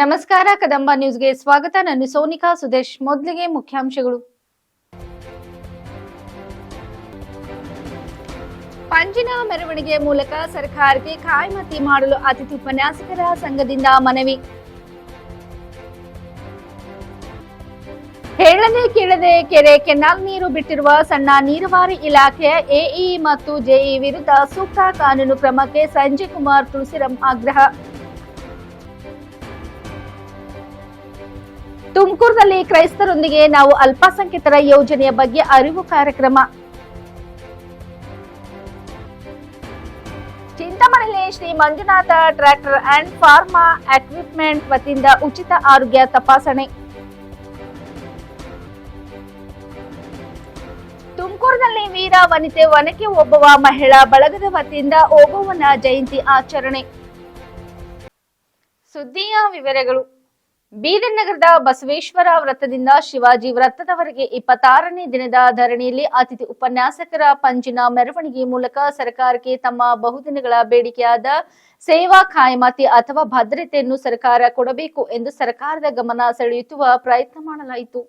ನಮಸ್ಕಾರ, ಕದಂಬ ನ್ಯೂಸ್ಗೆ ಸ್ವಾಗತ. ನಾನು ಸೋನಿಕಾ ಸುದೇಶ್. ಮೊದಲಿಗೆ ಮುಖ್ಯಾಂಶಗಳು. ಪಂಜಿನ ಮೆರವಣಿಗೆ ಮೂಲಕ ಸರ್ಕಾರಕ್ಕೆ ಕಾಯ್ಮತಿ ಮಾಡಲು ಅತಿಥಿ ಉಪನ್ಯಾಸಕರ ಸಂಘದಿಂದ ಮನವಿ. ಹೇಳದೆ ಕೇಳದೆ ಕೆರೆ ಕೆನಾಲ್ ನೀರು ಬಿಟ್ಟಿರುವ ಸಣ್ಣ ನೀರಾವರಿ ಇಲಾಖೆ ಎಇ ಮತ್ತು ಜೆಇ ವಿರುದ್ಧ ಸೂಕ್ತ ಕಾನೂನು ಕ್ರಮಕ್ಕೆ ಸಂಜಯ್ ಕುಮಾರ್ ತುಳಸಿರಂ ಆಗ್ರಹ. ತುಮಕೂರಿನಲ್ಲಿ ಕ್ರೈಸ್ತರೊಂದಿಗೆ ನಾವು ಅಲ್ಪಸಂಖ್ಯಾತರ ಯೋಜನೆಯ ಬಗ್ಗೆ ಅರಿವು ಕಾರ್ಯಕ್ರಮ. ಚಿಂತಾಮಣಿಯಲ್ಲಿ Shri Manjunatha tractor and farm equipment ವತಿಯಿಂದ ಉಚಿತ ಆರೋಗ್ಯ ತಪಾಸಣೆ. ತುಮಕೂರಿನಲ್ಲಿ ವೀರ ವನಿತೆ ಒನಕೆ ಒಬ್ಬವ ಮಹಿಳಾ ಬಳಗದ ವತಿಯಿಂದ ಓಬವ್ವನ ಜಯಂತಿ ಆಚರಣೆ. ಸುದ್ದಿಯ ವಿವರಗಳು. ಬೀದರ್ ನಗರದ ಬಸವೇಶ್ವರ ವೃತ್ತದಿಂದ ಶಿವಾಜಿ ವೃತ್ತದವರೆಗೆ ಇಪ್ಪತ್ತಾರನೇ ದಿನದ ಧರಣಿಯಲ್ಲಿ ಅತಿಥಿ ಉಪನ್ಯಾಸಕರ ಪಂಜಿನ ಮೆರವಣಿಗೆ ಮೂಲಕ ಸರ್ಕಾರಕ್ಕೆ ತಮ್ಮ ಬಹುದಿನಗಳ ಬೇಡಿಕೆಯಾದ ಸೇವಾ ಖಾಯಮಾತಿ ಅಥವಾ ಭದ್ರತೆಯನ್ನು ಸರ್ಕಾರ ಕೊಡಬೇಕು ಎಂದು ಸರ್ಕಾರದ ಗಮನ ಸೆಳೆಯುತ್ತುವ ಪ್ರಯತ್ನ ಮಾಡಲಾಯಿತು.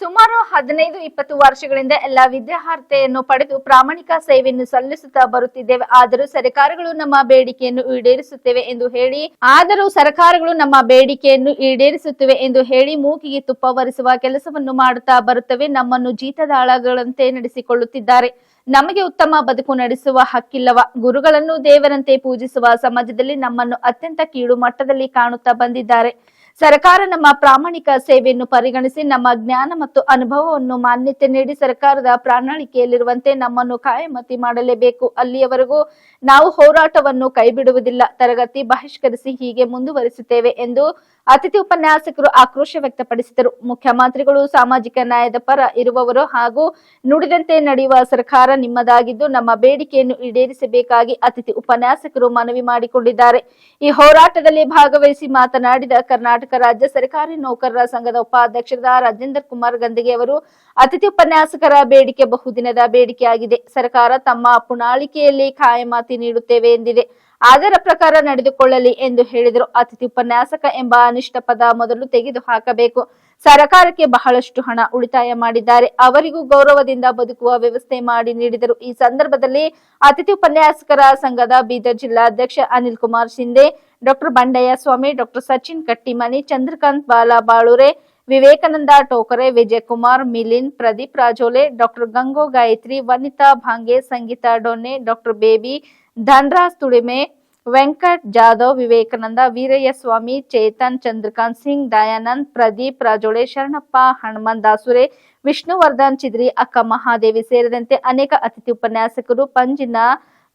ಸುಮಾರು ಹದಿನೈದು, ಇಪ್ಪತ್ತು ವರ್ಷಗಳಿಂದ ಎಲ್ಲ ವಿದ್ಯಾರ್ಹತೆಯನ್ನು ಪಡೆದು ಪ್ರಾಮಾಣಿಕ ಸೇವೆಯನ್ನು ಸಲ್ಲಿಸುತ್ತಾ ಬರುತ್ತಿದ್ದೇವೆ. ಆದರೂ ಸರ್ಕಾರಗಳು ನಮ್ಮ ಬೇಡಿಕೆಯನ್ನು ಈಡೇರಿಸುತ್ತೇವೆ ಎಂದು ಹೇಳಿ, ಆದರೂ ಸರ್ಕಾರಗಳು ನಮ್ಮ ಬೇಡಿಕೆಯನ್ನು ಈಡೇರಿಸುತ್ತವೆ ಎಂದು ಹೇಳಿ ಮೂಕಿಗೆ ತುಪ್ಪ ಒರೆಸುವ ಕೆಲಸವನ್ನು ಮಾಡುತ್ತಾ ಬರುತ್ತವೆ. ನಮ್ಮನ್ನು ಜೀತದಾಳಗಳಂತೆ ನಡೆಸಿಕೊಳ್ಳುತ್ತಿದ್ದಾರೆ. ನಮಗೆ ಉತ್ತಮ ಬದುಕು ನಡೆಸುವ ಹಕ್ಕಿಲ್ಲವ. ಗುರುಗಳನ್ನು ದೇವರಂತೆ ಪೂಜಿಸುವ ಸಮಾಜದಲ್ಲಿ ನಮ್ಮನ್ನು ಅತ್ಯಂತ ಕೀಳು ಮಟ್ಟದಲ್ಲಿ ಕಾಣುತ್ತಾ ಬಂದಿದ್ದಾರೆ. ಸರ್ಕಾರ ನಮ್ಮ ಪ್ರಾಮಾಣಿಕ ಸೇವೆಯನ್ನು ಪರಿಗಣಿಸಿ ನಮ್ಮ ಜ್ಞಾನ ಮತ್ತು ಅನುಭವವನ್ನು ಮಾನ್ಯತೆ ನೀಡಿ ಸರ್ಕಾರದ ಪ್ರಣಾಳಿಕೆಯಲ್ಲಿರುವಂತೆ ನಮ್ಮನ್ನು ಕಾಯಮತಿ ಮಾಡಲೇಬೇಕು. ಅಲ್ಲಿಯವರೆಗೂ ನಾವು ಹೋರಾಟವನ್ನು ಕೈಬಿಡುವುದಿಲ್ಲ. ತರಗತಿ ಬಹಿಷ್ಕರಿಸಿ ಹೀಗೆ ಮುಂದುವರಿಸುತ್ತೇವೆ ಎಂದು ಅತಿಥಿ ಉಪನ್ಯಾಸಕರು ಆಕ್ರೋಶ ವ್ಯಕ್ತಪಡಿಸಿದರು. ಮುಖ್ಯಮಂತ್ರಿಗಳು, ಸಾಮಾಜಿಕ ನ್ಯಾಯದ ಪರ ಇರುವವರು ಹಾಗೂ ನುಡಿದಂತೆ ನಡೆಯುವ ಸರ್ಕಾರ ನಿಮ್ಮದಾಗಿದ್ದು ನಮ್ಮ ಬೇಡಿಕೆಯನ್ನು ಈಡೇರಿಸಬೇಕಾಗಿ ಅತಿಥಿ ಉಪನ್ಯಾಸಕರು ಮನವಿ ಮಾಡಿಕೊಂಡಿದ್ದಾರೆ. ಈ ಹೋರಾಟದಲ್ಲಿ ಭಾಗವಹಿಸಿ ಮಾತನಾಡಿದ ಕರ್ನಾಟಕ ರಾಜ್ಯ ಸರ್ಕಾರಿ ನೌಕರರ ಸಂಘದ ಉಪಾಧ್ಯಕ್ಷರಾದ ರಾಜೇಂದ್ರ ಕುಮಾರ್ ಗಂದಿಗೆ ಅವರು ಅತಿಥಿ ಉಪನ್ಯಾಸಕರ ಬೇಡಿಕೆ ಬಹುದಿನದ ಬೇಡಿಕೆಯಾಗಿದೆ. ಸರ್ಕಾರ ತಮ್ಮ ಪುಣಾಳಿಕೆಯಲ್ಲಿ ಕಾಯಮಾತಿ ನೀಡುತ್ತೇವೆ ಎಂದಿದೆ. ಅದರ ಪ್ರಕಾರ ನಡೆದುಕೊಳ್ಳಲಿ ಎಂದು ಹೇಳಿದರು. ಅತಿಥಿ ಉಪನ್ಯಾಸಕ ಎಂಬ ಅನಿಷ್ಟ ಪದ ಮೊದಲು ತೆಗೆದು ಹಾಕಬೇಕು ಸರ್ಕಾರಕ್ಕೆ ಬಹಳಷ್ಟು ಹಣ ಉಳಿತಾಯ ಮಾಡಿದ್ದಾರೆ. ಅವರಿಗೂ ಗೌರವದಿಂದ ಬದುಕುವ ವ್ಯವಸ್ಥೆ ಮಾಡಿ ನೀಡಿದರು. ಈ ಸಂದರ್ಭದಲ್ಲಿ ಅತಿಥಿ ಉಪನ್ಯಾಸಕರ ಸಂಘದ ಬೀದರ್ ಜಿಲ್ಲಾಧ್ಯಕ್ಷ Anil Kumar Shinde, doctor Bandayya Swamy, doctor Sachin Kattimani, Chandrakant Bala Balure Vivekananda Tokare, Vijaykumar Milin Pradeep Rajole, doctor Gango Gayatri, Vanita Bhange, Sangeeta Donne, doctor Baby Dhanraj Tulime Venkat Jadhav, Vivekananda Veerayya Swamy Chetan, Chandrakant Singh, Dayanand, Pradeep, Rajole, Sharanappa, Hanumant Dasure, Vishnuvardhan Chidri, Akka Mahadevi ಸೇರಿದಂತೆ ಅನೇಕ ಅತಿಥಿ ಉಪನ್ಯಾಸಕರು ಪಂಜಿನ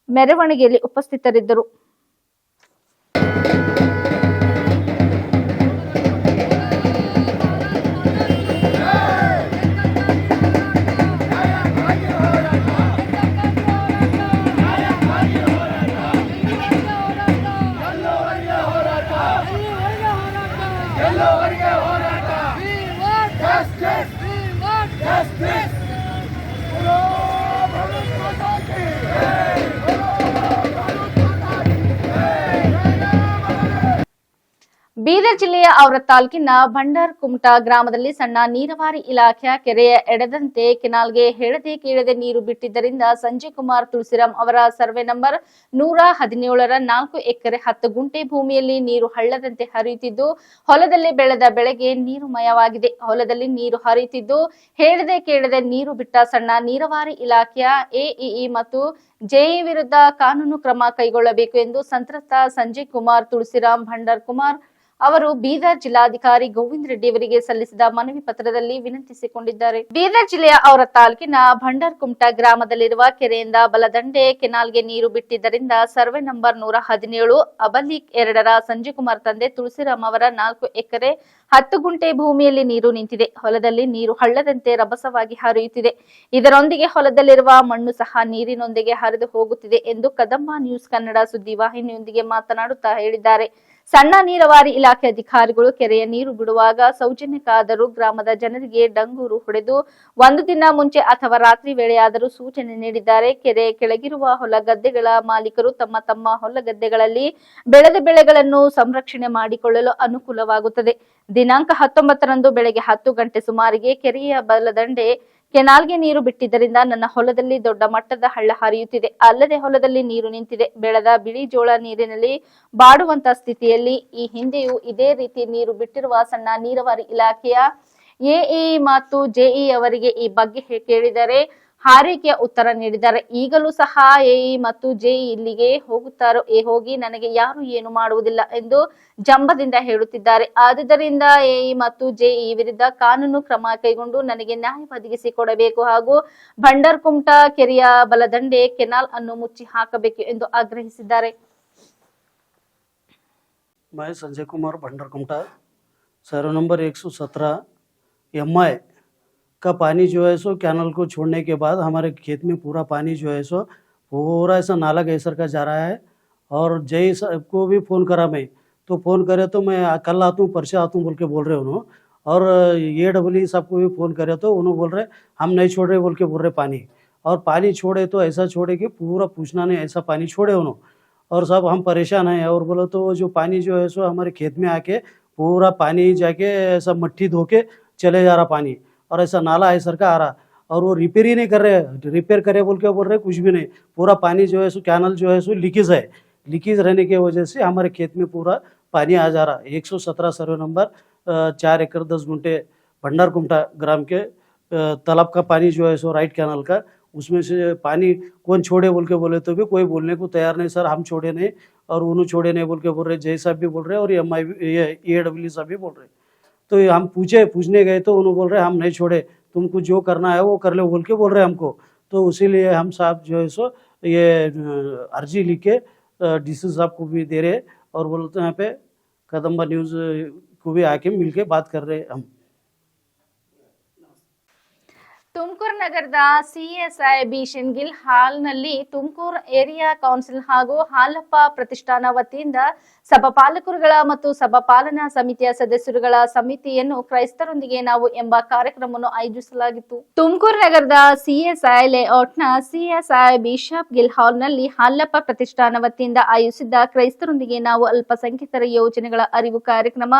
ಮೆರವಣಿಗೆಯಲ್ಲಿ ಉಪಸ್ಥಿತರಿದ್ದರು. ಜಿಲ್ಲೆಯ ತಾಲೂಕಿನ ಭಂಡಾರ್ ಕುಮಟಾ ಗ್ರಾಮದಲ್ಲಿ ಸಣ್ಣ ನೀರಾವರಿ ಇಲಾಖೆಯ ಕೆರೆಯ ಎಡದಂತೆ ಕೆನಾಲ್ಗೆ ಹೇಳದೆ ಕೇಳದೆ ನೀರು ಬಿಟ್ಟಿದ್ದರಿಂದ ಸಂಜಯ್ ಕುಮಾರ್ ತುಳಸಿರಾಮ್ ಅವರ ಸರ್ವೆ ನಂಬರ್ ನೂರ ಹದಿನೇಳರ ನಾಲ್ಕು ಎಕರೆ ಹತ್ತು ಗುಂಟೆ ಭೂಮಿಯಲ್ಲಿ ನೀರು ಹಳ್ಳದಂತೆ ಹರಿಯುತ್ತಿದ್ದು, ಹೊಲದಲ್ಲಿ ಬೆಳೆದ ಬೆಳೆಗೆ ನೀರು ಮಯವಾಗಿದೆ ಹೊಲದಲ್ಲಿ ನೀರು ಹರಿಯುತ್ತಿದ್ದು, ಹೇಳದೆ ಕೇಳದೆ ನೀರು ಬಿಟ್ಟ ಸಣ್ಣ ನೀರಾವರಿ ಇಲಾಖೆಯ ಎಇಇ ಮತ್ತು ಜೆಇ ವಿರುದ್ಧ ಕಾನೂನು ಕ್ರಮ ಕೈಗೊಳ್ಳಬೇಕು ಎಂದು ಸಂತ್ರಸ್ತ ಸಂಜಯ್ ಕುಮಾರ್ ತುಳಸಿರಾಮ್ ಭಂಡಾರ್ ಕುಮಾರ್ ಅವರು ಬೀದರ್ ಜಿಲ್ಲಾಧಿಕಾರಿ ಗೋವಿಂದ ರೆಡ್ಡಿ ಅವರಿಗೆ ಸಲ್ಲಿಸಿದ ಮನವಿ ಪತ್ರದಲ್ಲಿ ವಿನಂತಿಸಿಕೊಂಡಿದ್ದಾರೆ. ಬೀದರ್ ಜಿಲ್ಲೆಯ ಅವರ ತಾಲೂಕಿನ ಭಂಡಾರ್ ಕುಮಟಾ ಗ್ರಾಮದಲ್ಲಿರುವ ಕೆರೆಯಿಂದ ಬಲದಂಡೆ ಕೆನಾಲ್ಗೆ ನೀರು ಬಿಟ್ಟಿದ್ದರಿಂದ ಸರ್ವೆ ನಂಬರ್ ನೂರ ಹದಿನೇಳು, ಅಬಲೀಕ್ ಎರಡರ ಸಂಜಯ್ ಕುಮಾರ್ ತಂದೆ ತುಳಸಿರಾಮ್ ಅವರ ನಾಲ್ಕು ಎಕರೆ ಹತ್ತು ಗುಂಟೆ ಭೂಮಿಯಲ್ಲಿ ನೀರು ನಿಂತಿದೆ. ಹೊಲದಲ್ಲಿ ನೀರು ಹಳ್ಳದಂತೆ ರಭಸವಾಗಿ ಹರಿಯುತ್ತಿದೆ. ಇದರೊಂದಿಗೆ ಹೊಲದಲ್ಲಿರುವ ಮಣ್ಣು ಸಹ ನೀರಿನೊಂದಿಗೆ ಹರಿದು ಹೋಗುತ್ತಿದೆ ಎಂದು ಕದಂಬ ನ್ಯೂಸ್ ಕನ್ನಡ ಸುದ್ದಿವಾಹಿನಿಯೊಂದಿಗೆ ಮಾತನಾಡುತ್ತಾ ಹೇಳಿದ್ದಾರೆ. ಸಣ್ಣ ನೀರಾವರಿ ಇಲಾಖೆ ಅಧಿಕಾರಿಗಳು ಕೆರೆಯ ನೀರು ಬಿಡುವಾಗ ಸೌಜನ್ಯಕ್ಕಾದರೂ ಗ್ರಾಮದ ಜನರಿಗೆ ಡಂಗೂರು ಹೊಡೆದು ಒಂದು ದಿನ ಮುಂಚೆ ಅಥವಾ ರಾತ್ರಿ ವೇಳೆಯಾದರೂ ಸೂಚನೆ ನೀಡಿದ್ದಾರೆ. ಕೆರೆ ಕೆಳಗಿರುವ ಹೊಲ ಗದ್ದೆಗಳ ಮಾಲೀಕರು ತಮ್ಮ ತಮ್ಮ ಹೊಲ ಗದ್ದೆಗಳಲ್ಲಿ ಬೆಳೆದ ಬೆಳೆಗಳನ್ನು ಸಂರಕ್ಷಣೆ ಮಾಡಿಕೊಳ್ಳಲು ಅನುಕೂಲವಾಗುತ್ತದೆ. ದಿನಾಂಕ ಹತ್ತೊಂಬತ್ತರಂದು ಬೆಳಗ್ಗೆ ಹತ್ತು ಗಂಟೆ ಸುಮಾರಿಗೆ ಕೆರೆಯ ಬಲದಂಡೆ ಕೆನಾಲ್ಗೆ ನೀರು ಬಿಟ್ಟಿದ್ದರಿಂದ ನನ್ನ ಹೊಲದಲ್ಲಿ ದೊಡ್ಡ ಮಟ್ಟದ ಹಳ್ಳ ಹರಿಯುತ್ತಿದೆ. ಅಲ್ಲದೆ ಹೊಲದಲ್ಲಿ ನೀರು ನಿಂತಿದೆ. ಬೆಳೆದ ಬಿಳಿ ಜೋಳ ನೀರಿನಲ್ಲಿ ಬಾಡುವಂತ ಸ್ಥಿತಿಯಲ್ಲಿ ಈ ಹಿಂದೆಯೂ ಇದೇ ರೀತಿ ನೀರು ಬಿಟ್ಟಿರುವ ಸಣ್ಣ ನೀರಾವರಿ ಇಲಾಖೆಯ ಎಇ ಮತ್ತು ಜೆಇ ಅವರಿಗೆ ಈ ಬಗ್ಗೆ ಕೇಳಿದರೆ ಹಾರೈಕೆಯ ಉತ್ತರ ನೀಡಿದ್ದಾರೆ ಈಗಲೂ ಸಹ ಎಇ ಮತ್ತು ಜೆಇ ಇಲ್ಲಿಗೆ ಹೋಗುತ್ತಾರೋ ಏ ಹೋಗಿ ನನಗೆ ಯಾರು ಏನು ಮಾಡುವುದಿಲ್ಲ ಎಂದು ಜಂಬದಿಂದ ಹೇಳುತ್ತಿದ್ದಾರೆ ಆದುದರಿಂದ ಎಇ ಮತ್ತು ಜೆಇ ವಿರುದ್ಧ ಕಾನೂನು ಕ್ರಮ ಕೈಗೊಂಡು ನನಗೆ ನ್ಯಾಯ ಒದಗಿಸಿ ಕೊಡಬೇಕು ಹಾಗೂ ಭಂಡರ್ಕುಮಟ ಕೆರೆಯ ಬಲದಂಡೆ ಕೆನಾಲ್ ಅನ್ನು ಮುಚ್ಚಿ ಹಾಕಬೇಕು ಎಂದು ಆಗ್ರಹಿಸಿದ್ದಾರೆ मैं संजय कुमार भंडारकुमटा सर्व नंबर 117 एम का पानी जो है सो कैनल को छोड़ने के बाद हमारे खेत में पूरा पानी जो है सो पूरा ऐसा नाला गैसर का जा रहा है। और जय को भी फ़ोन करा मैं। तो फ़ोन करे तो मैं कल आता हूँ परसों आता हूँ बोल के बोल रहे उन्होंने और ए डब्ल्यू साहब को भी फ़ोन करे तो उन्होंने बोल रहे, हम नहीं छोड़ रहे, बोल के बोल रहे पानी। और पानी छोड़े तो ऐसा छोड़े कि पूरा पूछना नहीं, ऐसा पानी छोड़े उन्होंने और सब हम परेशान हैं और बोलो तो जो पानी जो है सो हमारे खेत में आके पूरा पानी जाके ऐसा मट्टी धो के चले जा रहा पानी। और ऐसा नाला है, सर का आ रहा। और वो रिपेयर ही नहीं कर रहे। रिपेयर करे बोल के बोल रहे, कुछ भी नहीं। पूरा पानी जो है, सो कैनल जो है, सो लीकेज है। लीकेज रहने की वजह से हमारे खेत में पूरा पानी आ जा रहा। एक सौ सत्रह सर्वे नंबर चार एकड़ दस गुंटे भंडार कुमटा ग्राम के तालाब का पानी जो है, सो राइट कैनल का, उसमें से पानी कौन छोड़े बोल के बोले तो भी कोई बोलने को तैयार नहीं, सर। हम छोड़े नहीं और उन्होंने छोड़े नहीं बोल के बोल रहे। जय साहब भी बोल रहे और एम आई ए डब्ल्यू साहब भी बोल रहे। तो हम पूछे, पूछने गए तो उन्होंने बोल रहे, हम नहीं छोड़े तुमको जो करना है वो कर लो, बोल के बोल रहे हमको। तो इसीलिए हम साहब जो है सो ये अर्जी लिख के डी सी साहब को भी दे रहे और बोलते हैं यहाँ पे कदम्बा न्यूज़ को भी आके मिल के बात कर रहे हम। ತುಮಕೂರು ನಗರದ ಸಿಎಸ್ಐ ಬಿ ಗಿಲ್ ಹಾಲ್ನಲ್ಲಿ ತುಮಕೂರು ಏರಿಯಾ ಕೌನ್ಸಿಲ್ ಹಾಗೂ ಹಾಲಪ್ಪ ಪ್ರತಿಷ್ಠಾನ ವತಿಯಿಂದ ಸಭಾಪಾಲಕರುಗಳ ಮತ್ತು ಸಭಾಪಾಲನಾ ಸಮಿತಿಯ ಸದಸ್ಯರುಗಳ ಸಮಿತಿಯನ್ನು ಕ್ರೈಸ್ತರೊಂದಿಗೆ ನಾವು ಎಂಬ ಕಾರ್ಯಕ್ರಮವನ್ನು ಆಯೋಜಿಸಲಾಗಿತ್ತು. ತುಮಕೂರು ನಗರದ ಸಿಎಸ್ಐ ಲೇಔಟ್ನ ಸಿಎಸ್ಐ ಬಿಷಪ್ ಗಿಲ್ ಹಾಲ್ನಲ್ಲಿ ಹಾಲಪ್ಪ ಪ್ರತಿಷ್ಠಾನ ವತಿಯಿಂದ ಆಯೋಜಿಸಿದ್ದ ಕ್ರೈಸ್ತರೊಂದಿಗೆ ನಾವು ಅಲ್ಪಸಂಖ್ಯಾತರ ಯೋಜನೆಗಳ ಅರಿವು ಕಾರ್ಯಕ್ರಮ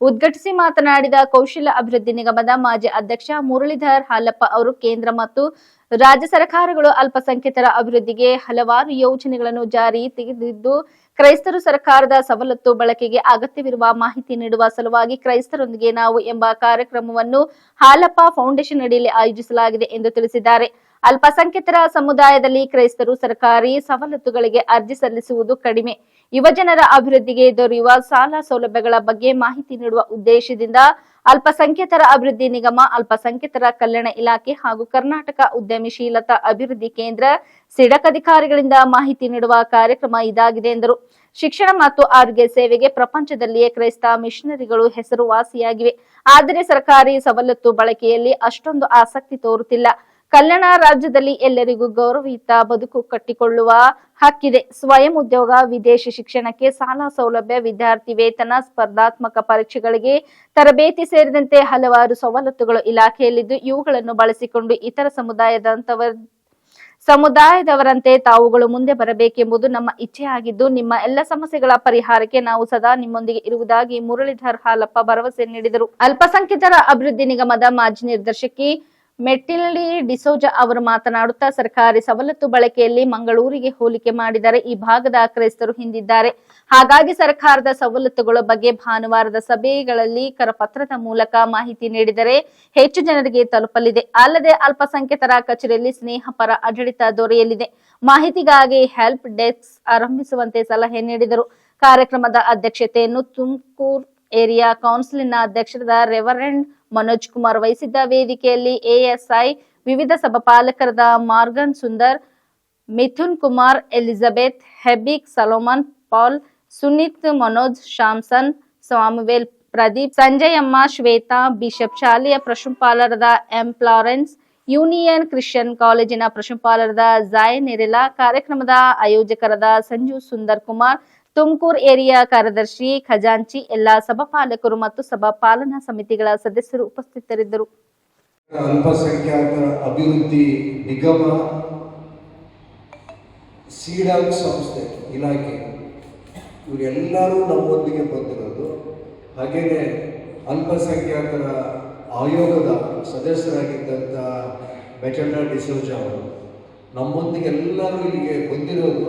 ಉದ್ಘಾಟಿಸಿ ಮಾತನಾಡಿದ ಕೌಶಲ್ಯ ಅಭಿವೃದ್ಧಿ ನಿಗಮದ ಮಾಜಿ ಅಧ್ಯಕ್ಷ ಮುರಳೀಧರ್ ಹಾಲಪ್ಪ ಕೇಂದ್ರ ಮತ್ತು ರಾಜ್ಯ ಸರ್ಕಾರಗಳು ಅಲ್ಪಸಂಖ್ಯಾತರ ಅಭಿವೃದ್ಧಿಗೆ ಹಲವಾರು ಯೋಜನೆಗಳನ್ನು ಜಾರಿ ತೆಗೆದಿದ್ದು, ಕ್ರೈಸ್ತರು ಸರ್ಕಾರದ ಸವಲತ್ತು ಬಳಕೆಗೆ ಅಗತ್ಯವಿರುವ ಮಾಹಿತಿ ನೀಡುವ ಸಲುವಾಗಿ ಕ್ರೈಸ್ತರೊಂದಿಗೆ ನಾವು ಎಂಬ ಕಾರ್ಯಕ್ರಮವನ್ನು ಹಾಲಪ್ಪ ಫೌಂಡೇಶನ್ ಅಡಿಯಲ್ಲಿ ಆಯೋಜಿಸಲಾಗಿದೆ ಎಂದು ತಿಳಿಸಿದ್ದಾರೆ. ಅಲ್ಪಸಂಖ್ಯಾತರ ಸಮುದಾಯದಲ್ಲಿ ಕ್ರೈಸ್ತರು ಸರ್ಕಾರಿ ಸವಲತ್ತುಗಳಿಗೆ ಅರ್ಜಿ ಸಲ್ಲಿಸುವುದು ಕಡಿಮೆ. ಯುವಜನರ ಅಭಿವೃದ್ಧಿಗೆ ದೊರೆಯುವ ಸಾಲ ಸೌಲಭ್ಯಗಳ ಬಗ್ಗೆ ಮಾಹಿತಿ ನೀಡುವ ಉದ್ದೇಶದಿಂದ ಅಲ್ಪಸಂಖ್ಯಾತರ ಅಭಿವೃದ್ಧಿ ನಿಗಮ, ಅಲ್ಪಸಂಖ್ಯಾತರ ಕಲ್ಯಾಣ ಇಲಾಖೆ ಹಾಗೂ ಕರ್ನಾಟಕ ಉದ್ಯಮಶೀಲತಾ ಅಭಿವೃದ್ಧಿ ಕೇಂದ್ರ ಸಿಡಕ್ ಅಧಿಕಾರಿಗಳಿಂದ ಮಾಹಿತಿ ನೀಡುವ ಕಾರ್ಯಕ್ರಮ ಇದಾಗಿದೆ ಎಂದರು. ಶಿಕ್ಷಣ ಮತ್ತು ಆರೋಗ್ಯ ಸೇವೆಗೆ ಪ್ರಪಂಚದಲ್ಲಿಯೇ ಕ್ರೈಸ್ತ ಮಿಷನರಿಗಳು ಹೆಸರುವಾಸಿಯಾಗಿವೆ. ಆದರೆ ಸರ್ಕಾರಿ ಸವಲತ್ತು ಬಳಕೆಯಲ್ಲಿ ಅಷ್ಟೊಂದು ಆಸಕ್ತಿ ತೋರುತ್ತಿಲ್ಲ. ಕಲ್ಯಾಣ ರಾಜ್ಯದಲ್ಲಿ ಎಲ್ಲರಿಗೂ ಗೌರವಯುತ ಬದುಕು ಕಟ್ಟಿಕೊಳ್ಳುವ ಹಕ್ಕಿದೆ. ಸ್ವಯಂ ಉದ್ಯೋಗ, ವಿದೇಶಿ ಶಿಕ್ಷಣಕ್ಕೆ ಸಾಲ ಸೌಲಭ್ಯ, ವಿದ್ಯಾರ್ಥಿ ವೇತನ, ಸ್ಪರ್ಧಾತ್ಮಕ ಪರೀಕ್ಷೆಗಳಿಗೆ ತರಬೇತಿ ಸೇರಿದಂತೆ ಹಲವಾರು ಸವಲತ್ತುಗಳು ಇಲಾಖೆಯಲ್ಲಿದ್ದು, ಇವುಗಳನ್ನು ಬಳಸಿಕೊಂಡು ಇತರ ಸಮುದಾಯದಂತವರ, ಸಮುದಾಯದವರಂತೆ ತಾವುಗಳು ಮುಂದೆ ಬರಬೇಕೆಂಬುದು ನಮ್ಮ ಇಚ್ಛೆಯಾಗಿದ್ದು ನಿಮ್ಮ ಎಲ್ಲ ಸಮಸ್ಯೆಗಳ ಪರಿಹಾರಕ್ಕೆ ನಾವು ಸದಾ ನಿಮ್ಮೊಂದಿಗೆ ಇರುವುದಾಗಿ ಮುರಳೀಧರ್ ಹಾಲಪ್ಪ ಭರವಸೆ ನೀಡಿದರು. ಅಲ್ಪಸಂಖ್ಯಾತರ ಅಭಿವೃದ್ಧಿ ನಿಗಮದ ಮಾಜಿ ನಿರ್ದೇಶಕಿ ಮೆಟ್ಟಿಲಿ ಡಿಸೋಜ ಅವರು ಮಾತನಾಡುತ್ತಾ ಸರ್ಕಾರಿ ಸವಲತ್ತು ಬಳಕೆಯಲ್ಲಿ ಮಂಗಳೂರಿಗೆ ಹೋಲಿಕೆ ಮಾಡಿದರೆ ಈ ಭಾಗದ ಕ್ರೈಸ್ತರು ಹಿಂದಿದ್ದಾರೆ. ಹಾಗಾಗಿ ಸರ್ಕಾರದ ಸವಲತ್ತುಗಳ ಬಗ್ಗೆ ಭಾನುವಾರದ ಸಭೆಗಳಲ್ಲಿ ಕರಪತ್ರದ ಮೂಲಕ ಮಾಹಿತಿ ನೀಡಿದರೆ ಹೆಚ್ಚು ಜನರಿಗೆ ತಲುಪಲಿದೆ. ಅಲ್ಲದೆ ಅಲ್ಪಸಂಖ್ಯಾತರ ಕಚೇರಿಯಲ್ಲಿ ಸ್ನೇಹಪರ ಆಡಳಿತ ದೊರೆಯಲಿದೆ. ಮಾಹಿತಿಗಾಗಿ ಹೆಲ್ಪ್ ಡೆಸ್ಕ್ ಆರಂಭಿಸುವಂತೆ ಸಲಹೆ ನೀಡಿದರು. ಕಾರ್ಯಕ್ರಮದ ಅಧ್ಯಕ್ಷತೆಯನ್ನು ತುಮಕೂರು ಏರಿಯಾ ಕೌನ್ಸಿಲಿನ ಅಧ್ಯಕ್ಷರಾದ ರೆವರೆಂಡ್ ಮನೋಜ್ ಕುಮಾರ್ ವಹಿಸಿದ್ದ ವೇದಿಕೆಯಲ್ಲಿ ಎಎಸ್ಐ ವಿವಿಧ ಸಭಾಪಾಲಕರಾದ Morgan Sundar, Mithun Kumar, Elizabeth, ಹೆಬಿಕ್ Solomon, Paul, Suneeth, Manoj, Samson, Samuel, Pradeep Sanjayamma Shweta, bishop ಶಾಲೆಯ ಪ್ರಶುಪಾಲರದ ಎಂ ಫ್ಲಾರೆನ್ಸ್, ಯೂನಿಯನ್ ಕ್ರಿಶ್ಚಿಯನ್ ಕಾಲೇಜಿನ ಪ್ರಶುಪಾಲರದ ಜಾಯ್ ನೆರೆಲಾ, ಕಾರ್ಯಕ್ರಮದ ಆಯೋಜಕರಾದ ಸಂಜು ಸುಂದರ್ ಕುಮಾರ್ ತುಮಕೂರು ಏರಿಯಾ ಕಾರ್ಯದರ್ಶಿ ಖಜಾಂಚಿ, ಎಲ್ಲಾ ಸಭಾಪಾಲಕರು ಮತ್ತು ಸಭಾ ಪಾಲನಾ ಸಮಿತಿಗಳ ಸದಸ್ಯರು ಉಪಸ್ಥಿತರಿದ್ದರು. ಅಲ್ಪಸಂಖ್ಯಾತ ಅಭಿವೃದ್ಧಿ ನಿಗಮ ಸೀಡಾಕ್ ಸಂಸ್ಥೆ, ಇಲಾಖೆ, ಇವರೆಲ್ಲರೂ ನಮ್ಮೊಂದಿಗೆ ಬಂದಿರೋದು. ಹಾಗೆಯೇ ಅಲ್ಪಸಂಖ್ಯಾತರ ಆಯೋಗದ ಸದಸ್ಯರಾಗಿದ್ದಂಥ ಮೆಚಂಡ ಡಿಸೋಜಾ ಅವರು ನಮ್ಮೊಂದಿಗೆ ಎಲ್ಲರೂ ಇಲ್ಲಿಗೆ ಬಂದಿರೋದು.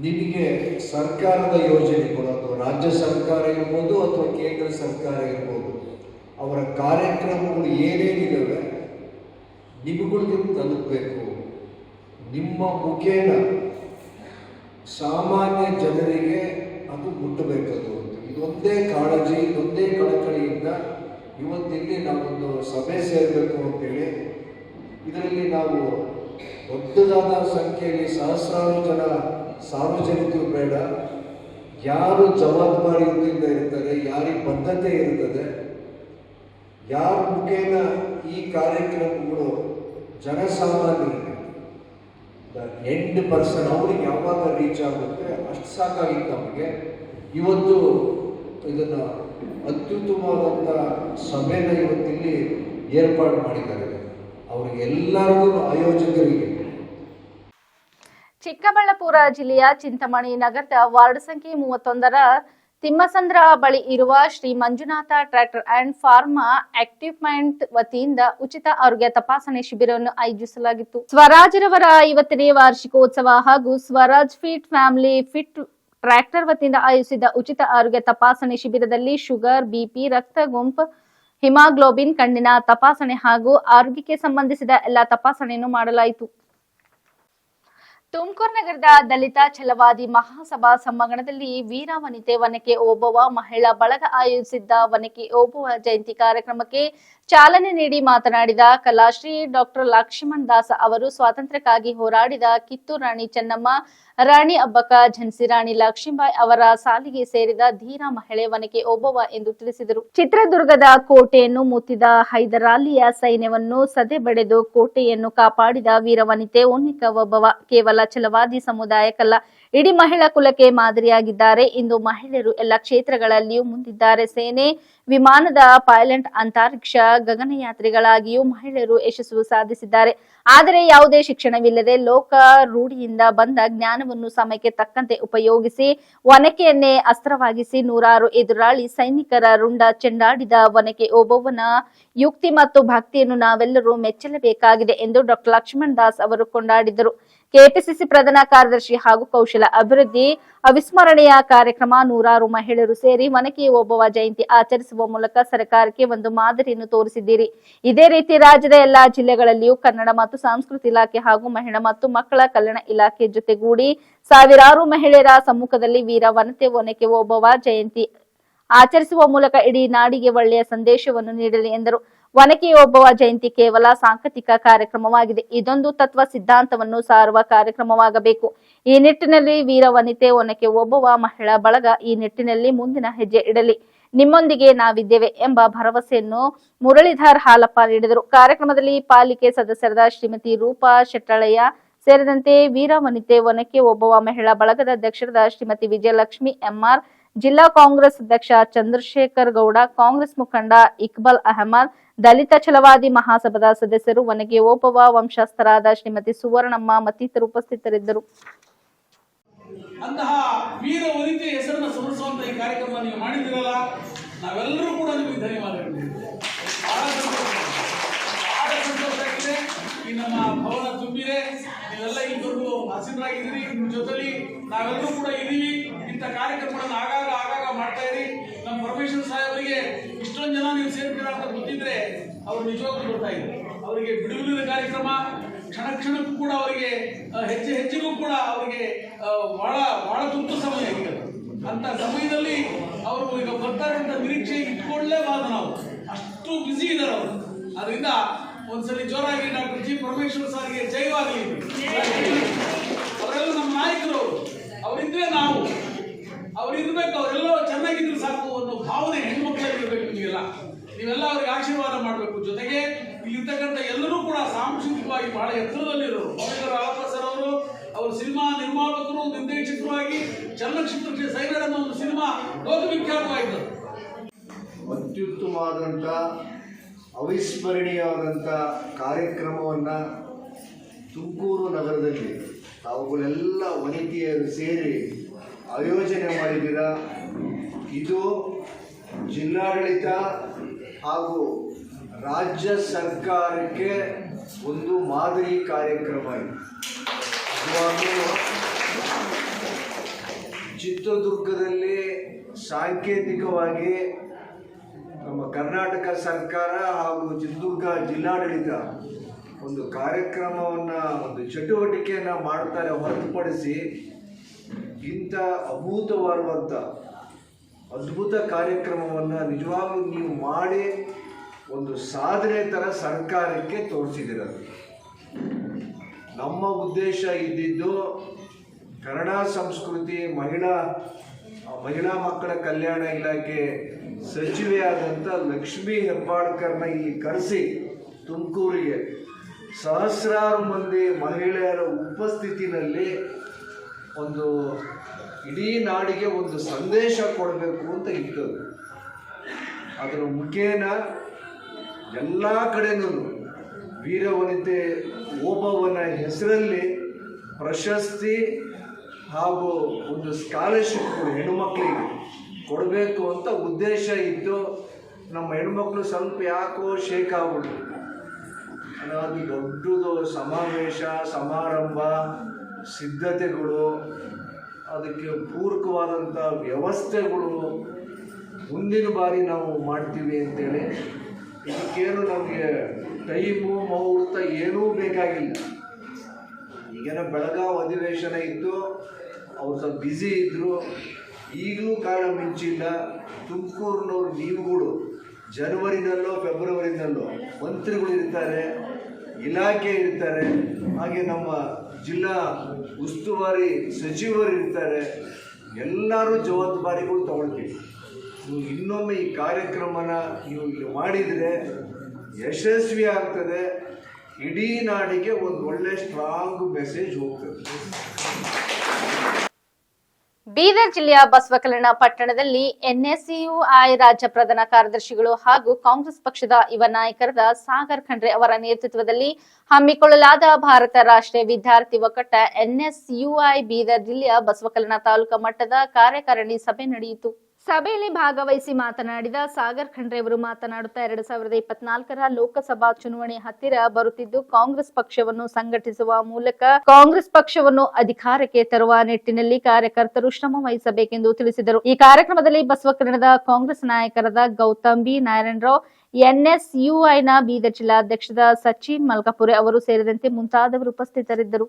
ನಿಮಗೆ ಸರ್ಕಾರದ ಯೋಜನೆಗಳು ಅಥವಾ ರಾಜ್ಯ ಸರ್ಕಾರ ಇರ್ಬೋದು ಅಥವಾ ಕೇಂದ್ರ ಸರ್ಕಾರ ಇರ್ಬೋದು, ಅವರ ಕಾರ್ಯಕ್ರಮಗಳು ಏನೇನಿದ್ದಾವೆ ನಿಮಗಳಿಗೆ ತಲುಪಬೇಕು. ನಿಮ್ಮ ಮುಖೇನ ಸಾಮಾನ್ಯ ಜನರಿಗೆ ಅದು ಮುಟ್ಟಬೇಕದು ಇದೊಂದೇ ಕಾಳಜಿ, ಇದೊಂದೇ ಕಳಕಳಿಯಿಂದ ಇವತ್ತಿಲ್ಲಿ ನಾವೊಂದು ಸಭೆ ಸೇರಬೇಕು ಅಂತೇಳಿ, ಇದರಲ್ಲಿ ನಾವು ದೊಡ್ಡದಾದ ಸಂಖ್ಯೆಯಲ್ಲಿ ಸಹಸ್ರಾರು ಜನ ಸಾರ್ವಜನಿಕರು ಬೇಡ. ಯಾರು ಜವಾಬ್ದಾರಿಯಿಂದ ಇರ್ತಾರೆ ಯಾರಿಗೆ ಬದ್ಧತೆ ಇರ್ತದೆ, ಯಾರ ಮುಖೇನ ಈ ಕಾರ್ಯಕ್ರಮಗಳು ಜನಸಾಮಾನ್ಯರಿಗೆ ಎಂಡ್ ಪರ್ಸನ್ ಅವ್ರಿಗೆ ಯಾವಾಗ ರೀಚ್ ಆಗುತ್ತೆ, ಅಷ್ಟು ಸಾಕಾಗಿತ್ತು ನಮಗೆ ಇವತ್ತು ಇದನ್ನು ಅತ್ಯುತ್ತಮವಾದಂಥ ಸಭೆನ ಇವತ್ತಿಲ್ಲಿ ಏರ್ಪಾಡು ಮಾಡಿದ್ದಾರೆ. ಅವ್ರಿಗೆ ಎಲ್ಲರಿಗೂ ಆಯೋಜಕರಿಗೆ ಚಿಕ್ಕಬಳ್ಳಾಪುರ ಜಿಲ್ಲೆಯ ಚಿಂತಾಮಣಿ ನಗರದ ವಾರ್ಡ್ ಸಂಖ್ಯೆ ಮೂವತ್ತೊಂದರ ತಿಮ್ಮಸಂದ್ರ ಬಳಿ ಇರುವ Shri Manjunatha tractor and farm equipment ವತಿಯಿಂದ ಉಚಿತ ಆರೋಗ್ಯ ತಪಾಸಣೆ ಶಿಬಿರವನ್ನು ಆಯೋಜಿಸಲಾಗಿತ್ತು. ಸ್ವರಾಜ್ರವರ ಐವತ್ತನೇ ವಾರ್ಷಿಕೋತ್ಸವ ಹಾಗೂ Swaraj fit family fit tractor ವತಿಯಿಂದ ಆಯೋಜಿಸಿದ ಉಚಿತ ಆರೋಗ್ಯ ತಪಾಸಣೆ ಶಿಬಿರದಲ್ಲಿ ಶುಗರ್, ಬಿಪಿ, ರಕ್ತ, ಗುಂಪು, ಹಿಮಾಗ್ಲೋಬಿನ್, ಕಣ್ಣಿನ ತಪಾಸಣೆ ಹಾಗೂ ಆರೋಗ್ಯಕ್ಕೆ ಸಂಬಂಧಿಸಿದ ಎಲ್ಲಾ ತಪಾಸಣೆಯನ್ನು ಮಾಡಲಾಯಿತು. ತುಮಕೂರು ನಗರದ ದಲಿತ ಛಲವಾದಿ ಮಹಾಸಭಾ ಸಮ್ಮಂಗಣದಲ್ಲಿ ವೀರ ವನಿತೆ ವನಕೆ ಓಬವ್ವ, ಮಹಿಳಾ ಬಳಗ ಆಯೋಜಿಸಿದ್ದ ಒನಕೆ ಓಬವ್ವ ಜಯಂತಿ ಕಾರ್ಯಕ್ರಮಕ್ಕೆ ಚಾಲನೆ ನೀಡಿ ಮಾತನಾಡಿದ ಕಲಾಶ್ರೀ ಡಾಕ್ಟರ್ ಲಕ್ಷ್ಮಣ್ ದಾಸ್ ಅವರು, ಸ್ವಾತಂತ್ರ್ಯಕ್ಕಾಗಿ ಹೋರಾಡಿದ ಕಿತ್ತೂರು ರಾಣಿ ಚೆನ್ನಮ್ಮ, ರಾಣಿ ಅಬ್ಬಕ್ಕ ಝನ್ಸಿ ರಾಣಿ ಲಕ್ಷ್ಮೀಬಾಯಿ ಅವರ ಸಾಲಿಗೆ ಸೇರಿದ ಧೀರ ಮಹಿಳೆ ಒನಕೆ ಓಬವ್ವ ಎಂದು ತಿಳಿಸಿದರು. ಚಿತ್ರದುರ್ಗದ ಕೋಟೆಯನ್ನು ಮುತ್ತಿದ ಹೈದರಾಲಿಯ ಸೈನ್ಯವನ್ನು ಸದೆ ಬಡೆದು ಕೋಟೆಯನ್ನು ಕಾಪಾಡಿದ ವೀರವನಿತೆ ಒನ್ನಿಕ ಒಬ್ಬವ ಕೇವಲ ಛಲವಾದಿ ಸಮುದಾಯಕ್ಕಲ್ಲ ಇಡೀ ಮಹಿಳಾ ಕುಲಕ್ಕೆ ಮಾದರಿಯಾಗಿದ್ದಾರೆ. ಇಂದು ಮಹಿಳೆಯರು ಎಲ್ಲ ಕ್ಷೇತ್ರಗಳಲ್ಲಿಯೂ ಮುಂದಿದ್ದಾರೆ. ಸೇನೆ, ವಿಮಾನದ ಪೈಲಟ್, ಅಂತರಿಕ್ಷ, ಗಗನಯಾತ್ರಿಗಳಾಗಿಯೂ ಮಹಿಳೆಯರು ಯಶಸ್ಸು ಸಾಧಿಸಿದ್ದಾರೆ. ಆದರೆ ಯಾವುದೇ ಶಿಕ್ಷಣವಿಲ್ಲದೆ ಲೋಕ ರೂಢಿಯಿಂದ ಬಂದ ಜ್ಞಾನವನ್ನು ಸಮಯಕ್ಕೆ ತಕ್ಕಂತೆ ಉಪಯೋಗಿಸಿ ಒನಕೆಯನ್ನೇ ಅಸ್ತ್ರವಾಗಿಸಿ ನೂರಾರು ಎದುರಾಳಿ ಸೈನಿಕರ ರುಂಡ ಚೆಂಡಾಡಿದ ಒನಕೆ ಓಬವ್ವನ ಯುಕ್ತಿ ಮತ್ತು ಭಕ್ತಿಯನ್ನು ನಾವೆಲ್ಲರೂ ಮೆಚ್ಚಲೇಬೇಕಾಗಿದೆ ಎಂದು ಡಾಕ್ಟರ್ ಲಕ್ಷ್ಮಣ್ ದಾಸ್ ಅವರು ಕೊಂಡಾಡಿದರು. ಕೆಪಿಸಿಸಿ ಪ್ರಧಾನ ಕಾರ್ಯದರ್ಶಿ ಹಾಗೂ ಕೌಶಲ ಅಭಿವೃದ್ಧಿ, ಅವಿಸ್ಮರಣೀಯ ಕಾರ್ಯಕ್ರಮ ನೂರಾರು ಮಹಿಳೆಯರು ಸೇರಿ ಒನಕೆ ಓಬವ್ವ ಜಯಂತಿ ಆಚರಿಸುವ ಮೂಲಕ ಸರ್ಕಾರಕ್ಕೆ ಒಂದು ಮಾದರಿಯನ್ನು ತೋರಿಸಿದ್ದೀರಿ. ಇದೇ ರೀತಿ ರಾಜ್ಯದ ಎಲ್ಲಾ ಜಿಲ್ಲೆಗಳಲ್ಲಿಯೂ ಕನ್ನಡ ಮತ್ತು ಸಂಸ್ಕೃತಿ ಇಲಾಖೆ ಹಾಗೂ ಮಹಿಳಾ ಮತ್ತು ಮಕ್ಕಳ ಕಲ್ಯಾಣ ಇಲಾಖೆ ಜೊತೆಗೂಡಿ ಸಾವಿರಾರು ಮಹಿಳೆಯರ ಸಮ್ಮುಖದಲ್ಲಿ ವೀರ ವನತೆ ಒನಕೆ ಒಬ್ಬವ ಜಯಂತಿ ಆಚರಿಸುವ ಮೂಲಕ ಇಡೀ ನಾಡಿಗೆ ಒಳ್ಳೆಯ ಸಂದೇಶವನ್ನು ನೀಡಲಿ ಎಂದರು. ಒನಕೆ ಒಬ್ಬವ ಜಯಂತಿ ಕೇವಲ ಸಾಂಕೇತಿಕ ಕಾರ್ಯಕ್ರಮವಾಗಿದೆ. ಇದೊಂದು ತತ್ವ ಸಿದ್ಧಾಂತವನ್ನು ಸಾರುವ ಕಾರ್ಯಕ್ರಮವಾಗಬೇಕು. ಈ ನಿಟ್ಟಿನಲ್ಲಿ ವೀರ ವನಿತೆ ಒನಕೆ ಒಬ್ಬವ ಮಹಿಳಾ ಬಳಗ ಈ ನಿಟ್ಟಿನಲ್ಲಿ ಮುಂದಿನ ಹೆಜ್ಜೆ ಇಡಲಿ. ನಿಮ್ಮೊಂದಿಗೆ ನಾವಿದ್ದೇವೆ ಎಂಬ ಭರವಸೆಯನ್ನು ಮುರಳಿಧರ್ ಹಾಲಪ್ಪ ನೀಡಿದರು. ಕಾರ್ಯಕ್ರಮದಲ್ಲಿ ಪಾಲಿಕೆ ಸದಸ್ಯರಾದ ಶ್ರೀಮತಿ ರೂಪಾ ಶೆಟ್ಟಳಯ್ಯ ಸೇರಿದಂತೆ ವೀರ ವನಿತೆ ಒನಕೆ ಒಬ್ಬವ ಮಹಿಳಾ ಬಳಗದ ಅಧ್ಯಕ್ಷರಾದ ಶ್ರೀಮತಿ ವಿಜಯಲಕ್ಷ್ಮಿ ಎಂಆರ್ ಜಿಲ್ಲಾ ಕಾಂಗ್ರೆಸ್ ಅಧ್ಯಕ್ಷ ಚಂದ್ರಶೇಖರ್ ಗೌಡ, ಕಾಂಗ್ರೆಸ್ ಮುಖಂಡ ಇಕ್ಬಲ್ ಅಹಮದ್, ದಲಿತ ಛಲವಾದಿ ಮಹಾಸಭಾದ ಸದಸ್ಯರು ಒನಗೆ ಓಪವ ವಂಶಸ್ಥರಾದ ಶ್ರೀಮತಿ ಸುವರ್ಣಮ್ಮ ಮತ್ತಿತರರು ಉಪಸ್ಥಿತರಿದ್ದರು. ಅಂತಹ ವೀರ ವನಿತೆ ಹೆಸರನ್ನು ಸ್ಮರಿಸುವಂತ ಈ ಕಾರ್ಯಕ್ರಮ ನೀವು ಮಾಡಿದಿರಲ್ಲ ನಾವೆಲ್ಲರೂ ಕೂಡ ನಿಮಗೆ ಧನ್ಯವಾದಗಳು ಬಹಳ ಸಂತೋಷ ಬಹಳ ಸಂತೋಷ ಆಗಿದೆ ಈ ನಮ್ಮ ಭವನ ತುಂಬಿದೆ. ನೀವೆಲ್ಲ ಇಬ್ಬರು ಹಸಿರಾಗಿದ್ದೀರಿ ನಿಮ್ಮ ಜೊತೆಲಿ ನಾವೆಲ್ಲರೂ ಕೂಡ ಇದ್ದೀವಿ. ಇಂಥ ಕಾರ್ಯಕ್ರಮಗಳನ್ನು ಆಗಾಗ ಆಗಾಗ ಮಾಡ್ತಾ ಇರಿ. ನಮ್ಮ ಪರಮೇಶ್ವರ ಸಾಹೇಬರಿಗೆ ಇಷ್ಟೊಂದು ಜನ ನೀವು ಸೇರ್ತೀರ ಅಂತ ಗೊತ್ತಿದ್ರೆ ಅವ್ರು ನಿಜವಾಗ್ಲೂ ಬರ್ತಾ ಇದ್ರು. ಅವರಿಗೆ ಬಿಡುವಿನ ಕಾರ್ಯಕ್ರಮ, ಕ್ಷಣ ಕ್ಷಣಕ್ಕೂ ಕೂಡ ಅವರಿಗೆ ಹೆಚ್ಚು ಹೆಚ್ಚಿಗೂ ಕೂಡ ಅವರಿಗೆ ಬಹಳ ಬಹಳ ತುರ್ತು ಸಮಯ ಆಗಿದೆ ಅಂತ ಸಮಯದಲ್ಲಿ ಅವರು ಈಗ ಬರ್ತಾರೆ ಅಂತ ನಿರೀಕ್ಷೆ ಇಟ್ಕೊಳ್ಳೇಬಾರ್ದು ನಾವು. ಅಷ್ಟು ಬ್ಯುಸಿ ಇದ್ದಾರೆ ಅವರು. ಅದರಿಂದ ಒಂದ್ಸಲಿ ಜೋರಾಗಿ ಡಾಕ್ಟರ್ ಜಿ ಪರಮೇಶ್ವರ್ ಸರ್ಗೆ ಜೈವಾಗಲಿ ಅವರೆಲ್ಲ ನಮ್ಮ ನಾಯಕರು. ಅವರು ಅವರಿದ್ರೆ ನಾವು. ಅವರಿರ್ಬೇಕು ಅವರೆಲ್ಲ ಚೆನ್ನಾಗಿದ್ರು ಸಾಕು ಅನ್ನೋ ಭಾವನೆ ಹೆಣ್ಮಕ್ಳಲ್ಲಿ ಇರ್ಬೇಕು ನಿಮಗೆಲ್ಲ ನೀವೆಲ್ಲ ಅವ್ರಿಗೆ ಆಶೀರ್ವಾದ ಮಾಡಬೇಕು. ಜೊತೆಗೆ ಇಲ್ಲಿರ್ತಕ್ಕಂಥ ಎಲ್ಲರೂ ಕೂಡ ಸಾಂಸ್ಕೃತಿಕವಾಗಿ ಬಹಳ ಎತ್ತರದಲ್ಲಿರು ಮೌಲಿಕರ ಆಲಪ್ಪ ಸರ್ ಅವರು ಅವರು ಸಿನಿಮಾ ನಿರ್ಮಾಪಕರು ನಿರ್ದೇಶಕರು ಆಗಿ ಚಲನಚಿತ್ರ ಸೈರಡ್ ಅನ್ನೋ ಒಂದು ಸಿನಿಮಾ ಲೋಕವಿಖ್ಯಾತವಾಯಿತು. ಅತ್ಯುತ್ತಮವಾದಂಥ ಅವಿಸ್ಮರಣೀಯವಾದಂಥ ಕಾರ್ಯಕ್ರಮವನ್ನು ತುಮಕೂರು ನಗರದಲ್ಲಿ ತಾವುಗಳೆಲ್ಲ ವನಿತೆಯರು ಸೇರಿ ಆಯೋಜನೆ ಮಾಡಿದ್ದೀರ. ಇದು ಜಿಲ್ಲಾಡಳಿತ ಹಾಗೂ ರಾಜ್ಯ ಸರ್ಕಾರಕ್ಕೆ ಒಂದು ಮಾದರಿ ಕಾರ್ಯಕ್ರಮ. ಇದು ಚಿತ್ರದುರ್ಗದಲ್ಲಿ ಸಾಂಕೇತಿಕವಾಗಿ ನಮ್ಮ ಕರ್ನಾಟಕ ಸರ್ಕಾರ ಹಾಗೂ ಚಿತ್ರದುರ್ಗ ಜಿಲ್ಲಾಡಳಿತ ಒಂದು ಕಾರ್ಯಕ್ರಮವನ್ನು, ಒಂದು ಚಟುವಟಿಕೆಯನ್ನು ಮಾಡ್ತಾರೆ ಹೊರತುಪಡಿಸಿ ಇಂಥ ಅಭೂತವಾದಂಥ ಅದ್ಭುತ ಕಾರ್ಯಕ್ರಮವನ್ನು ನಿಜವಾಗ್ಲೂ ನೀವು ಮಾಡಿ ಒಂದು ಸಾಧನೆ ಥರ ಸರ್ಕಾರಕ್ಕೆ ತೋರಿಸಿದಿರೋದು ನಮ್ಮ ಉದ್ದೇಶ ಇದ್ದಿದ್ದು ಕನ್ನಡ ಸಂಸ್ಕೃತಿ, ಮಹಿಳಾ ಮಹಿಳಾ ಮಕ್ಕಳ ಕಲ್ಯಾಣ ಇಲಾಖೆ ಸಚಿವೆಯಾದಂಥ ಲಕ್ಷ್ಮೀ ಹೆಬ್ಬಾಳ್ಕರ್ನ ಈ ಕರೆಸಿ ತುಮಕೂರಿಗೆ. ಸಹಸ್ರಾರು ಮಂದಿ ಮಹಿಳೆಯರ ಉಪಸ್ಥಿತಿನಲ್ಲಿ ಒಂದು ಇಡೀ ನಾಡಿಗೆ ಒಂದು ಸಂದೇಶ ಕೊಡಬೇಕು ಅಂತ ಇತ್ತು ಅದರ ಮುಖೇನ ಎಲ್ಲ ಕಡೆನೂ ವೀರವನಿತೆ ಓಬವ್ವನ ಹೆಸರಲ್ಲಿ ಪ್ರಶಸ್ತಿ ಹಾಗೂ ಒಂದು ಸ್ಕಾಲರ್ಶಿಪ್ಗಳು ಹೆಣ್ಣುಮಕ್ಕಳಿಗೆ ಕೊಡಬೇಕು ಅಂತ ಉದ್ದೇಶ ಇತ್ತು ನಮ್ಮ ಹೆಣ್ಮಕ್ಳು ಸ್ವಲ್ಪ ಯಾಕೋ ಶೇಕ್ ಆಗ್ಬಿಡ್ತು. ಹಾಗಾಗಿ ದೊಡ್ಡದು ಸಮಾವೇಶ, ಸಮಾರಂಭ, ಸಿದ್ಧತೆಗಳು, ಅದಕ್ಕೆ ಪೂರಕವಾದಂಥ ವ್ಯವಸ್ಥೆಗಳು ಮುಂದಿನ ಬಾರಿ ನಾವು ಮಾಡ್ತೀವಿ ಅಂತೇಳಿ ಇದಕ್ಕೇನು ನಮಗೆ ಟೈಮು, ಮುಹೂರ್ತ ಏನೂ ಬೇಕಾಗಿಲ್ಲ. ಈಗೇನೋ ಬೆಳಗಾವಿ ಅಧಿವೇಶನ ಇತ್ತು, ಅವ್ರು ಸ್ವಲ್ಪ ಬ್ಯುಸಿ ಇದ್ದರು ಈಗಲೂ ಕಾಲ ಮಿಂಚಿಲ್ಲ ತುಮಕೂರಿನವ್ರು ನೀವುಗಳು ಜನವರಿನಲ್ಲೋ ಫೆಬ್ರವರಿನಲ್ಲೋ ಮಂತ್ರಿಗಳು ಇರ್ತಾರೆ, ಇಲಾಖೆ ಇರ್ತಾರೆ, ಹಾಗೆ ನಮ್ಮ ಜಿಲ್ಲಾ ಉಸ್ತುವಾರಿ ಸಚಿವರು ಇರ್ತಾರೆ, ಎಲ್ಲರೂ ಜವಾಬ್ದಾರಿಗಳು ತಗೊಳ್ತೀವಿ. ನೀವು ಇನ್ನೊಮ್ಮೆ ಈ ಕಾರ್ಯಕ್ರಮನ ನೀವು ಇಲ್ಲಿ ಮಾಡಿದರೆ ಯಶಸ್ವಿ ಆಗ್ತದೆ. ಇಡೀ ನಾಡಿಗೆ ಒಂದು ಒಳ್ಳೆ ಸ್ಟ್ರಾಂಗ್ ಮೆಸೇಜ್ ಹೋಗ್ತದೆ. ಬೀದರ್ ಜಿಲ್ಲೆಯ ಬಸವಕಲ್ಯಾಣ ಪಟ್ಟಣದಲ್ಲಿ ಎನ್ಎಸ್ಯುಐ ರಾಜ್ಯ ಪ್ರಧಾನ ಕಾರ್ಯದರ್ಶಿಗಳು ಹಾಗೂ ಕಾಂಗ್ರೆಸ್ ಪಕ್ಷದ ಯುವ ನಾಯಕರಾದ ಸಾಗರ್ ಖಂಡ್ರೆ ಅವರ ನೇತೃತ್ವದಲ್ಲಿ ಹಮ್ಮಿಕೊಳ್ಳಲಾದ ಭಾರತ ರಾಷ್ಟ್ರೀಯ ವಿದ್ಯಾರ್ಥಿ ಒಕ್ಕೂಟ ಎನ್ಎಸ್ಯುಐ ಬೀದರ್ ಜಿಲ್ಲೆಯ ಬಸವಕಲ್ಯಾಣ ತಾಲೂಕಾ ಮಟ್ಟದ ಕಾರ್ಯಕಾರಿಣಿ ಸಭೆ ನಡೆಯಿತು. ಸಭೆಯಲ್ಲಿ ಭಾಗವಹಿಸಿ ಮಾತನಾಡಿದ ಸಾಗರ್ ಖಂಡ್ರೆ ಅವರು ಮಾತನಾಡುತ್ತಾ ಎರಡ್ ಸಾವಿರದ ಇಪ್ಪತ್ನಾಲ್ಕರ ಲೋಕಸಭಾ ಚುನಾವಣೆ ಹತ್ತಿರ ಬರುತ್ತಿದ್ದು, ಕಾಂಗ್ರೆಸ್ ಪಕ್ಷವನ್ನು ಸಂಘಟಿಸುವ ಮೂಲಕ ಕಾಂಗ್ರೆಸ್ ಪಕ್ಷವನ್ನು ಅಧಿಕಾರಕ್ಕೆ ತರುವ ನಿಟ್ಟಿನಲ್ಲಿ ಕಾರ್ಯಕರ್ತರು ಶ್ರಮ ವಹಿಸಬೇಕೆಂದು ತಿಳಿಸಿದರು. ಈ ಕಾರ್ಯಕ್ರಮದಲ್ಲಿ ಬಸವಕರ್ಣದ ಕಾಂಗ್ರೆಸ್ ನಾಯಕರಾದ ಗೌತಮ್ ಬಿ ನಾರಾಯಣರಾವ್, ಎನ್ಎಸ್ಯುಐನ ಬೀದರ್ ಜಿಲ್ಲಾಧ್ಯಕ್ಷದ ಸಚಿನ್ ಮಲ್ಕಾಪುರೆ ಅವರು ಸೇರಿದಂತೆ ಮುಂತಾದವರು ಉಪಸ್ಥಿತರಿದ್ದರು.